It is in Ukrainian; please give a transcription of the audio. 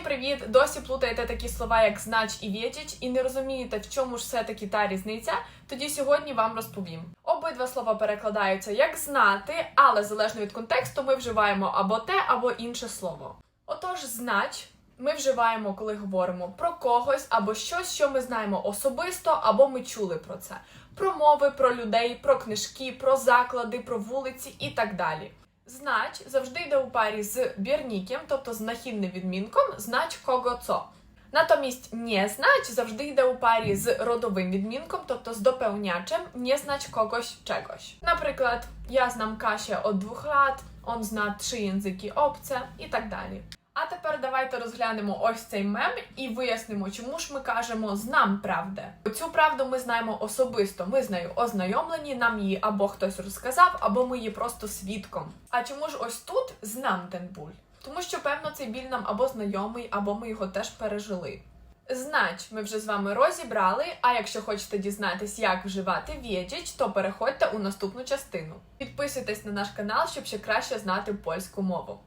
Всім привіт! Досі плутаєте такі слова, як знач і вєдіч, і не розумієте, в чому ж все-таки та різниця. Тоді сьогодні вам розповім. Обидва слова перекладаються як знати, але залежно від контексту ми вживаємо або те, або інше слово. Отож, знач ми вживаємо, коли говоримо про когось або щось, що ми знаємо особисто, або ми чули про це. Про мови, про людей, про книжки, про заклади, про вулиці і так далі. Знач завжди йде у парі з бірніком, тобто з нахідним відмінком, знач кого цо. Натомість не знач завжди йде у парі з родовим відмінком, тобто з допевнячем не знач когось чегось. Наприклад, я знам Каsia od двох лат, он зна trzy języki obce і так далі. А тепер давайте розглянемо ось цей мем і вияснимо, чому ж ми кажемо знам правде. Цю правду ми знаємо особисто. Ми з нею ознайомлені, нам її або хтось розказав, або ми є просто свідком. А чому ж ось тут знам ten буль? Тому що, певно, цей біль нам або знайомий, або ми його теж пережили. Знач ми вже з вами розібрали. А якщо хочете дізнатись, як вживати вєдіч, то переходьте у наступну частину. Підписуйтесь на наш канал, щоб ще краще знати польську мову.